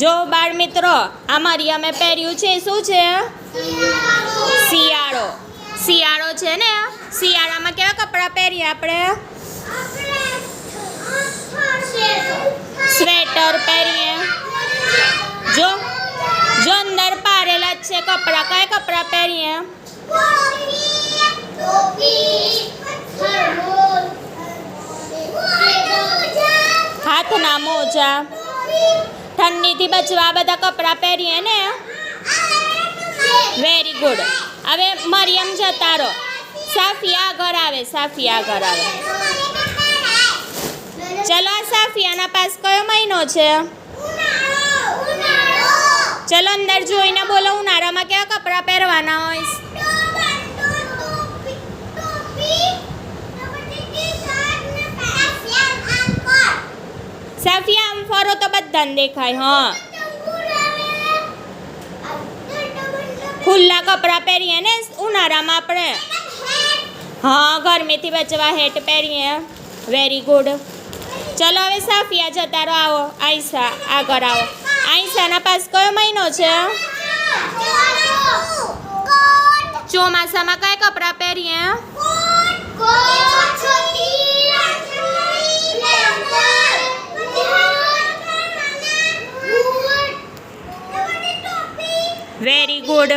જો બાળ મિત્રો આ મરિયમે પહેર્યું છે, એ શું છે શિયાળો. શિયાળો છે ને શિયાળામાં કેવા કપડાં પહેરીએ આપણે? સ્વેટર પહેરીએ. જો જો અંદર પારેલા જ છે કપડાં, કયા કપડાં પહેરીએ? હાથના મોજા. ઠંડીથી બચવા બધા કપડાં પહેરીએ ને? વેરી ગુડ હવે મરિયમ જતા રહો. સાફિયા ઘર આવે સાફિયા ઘર આવે. ચલો આ સાફિયાના પાસ કયો મહિનો છે? ચલો અંદર જોઈને બોલો, ઉનાળામાં કેવા કપડાં પહેરવાના હોય? સાફિયા આમ ફરો તો બધાને દેખાય, હા. ખુલ્લા કપડાં પહેરીએ ને ઉનાળામાં આપણે. હા, ગરમીથી બચવા હેટ પહેરીએ. વેરી ગુડ ચલો હવે સાફિયા જતા રહો, આવો આયસા આગળ આવો. આઈસાના પાસ કયો મહિનો છે? ચોમાસામાં કયા કપડાં પહેરીએ વેરી ગુડ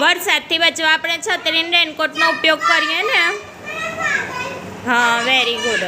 વરસાદથી બચવા આપણે છત્રીને રેનકોટનો ઉપયોગ કરીએ ને? હા વેરી ગુડ